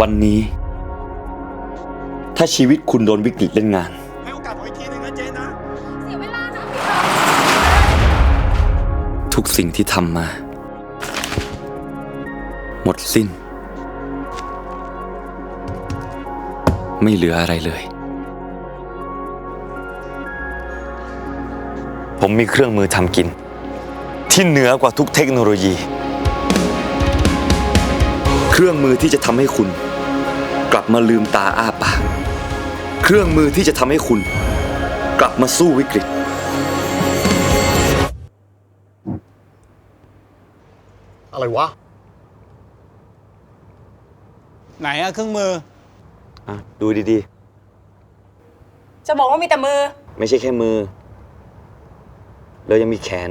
วันนี้ ถ้าชีวิตคุณโดนวิกฤตเล่นงาน ให้โอกาสผมอีกทีหนึงนะเจนนะ เสียเวลานะทุกสิ่งที่ทำมา หมดสิ้น ไม่เหลืออะไรเลย ผมมีเครื่องมือทำกิน ที่เหนือกว่าทุกเทคโนโลยี เครื่องมือที่จะทำให้คุณ กลับมาลืมตาอ้าปากเครื่องมือที่จะทำให้คุณ กลับมาสู้วิกฤต อะไรวะ ไหนอะเครื่องมือ อะดูดีจะบอกว่ามีแต่มือๆ ไม่ใช่แค่มือ เรายังมีแขน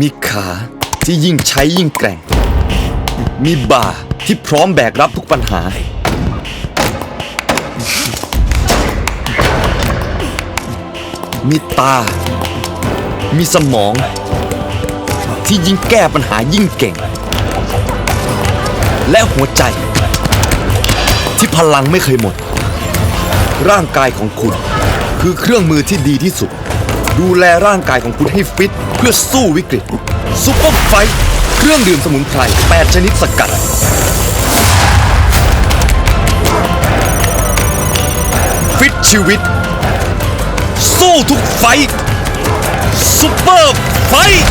มีขาที่ยิ่งใช้ยิ่งแกร่ง มีบ่าที่พร้อมแบกรับทุกปัญหา มีตา มีสมอง ที่ยิ่งแก้ปัญหายิ่งเก่ง และหัวใจ ที่พลังไม่เคยหมด ร่างกายของคุณคือเครื่องมือที่ดีที่สุด ดูแลร่างกายของคุณให้ฟิต เพื่อสู้วิกฤตซุปเปอร์ไฟท์เครื่องดื่มสมุนไพร 8 ชนิดสกัด ฟิตชีวิต สู้ทุกไฟท์ซุปเปอร์ไฟท์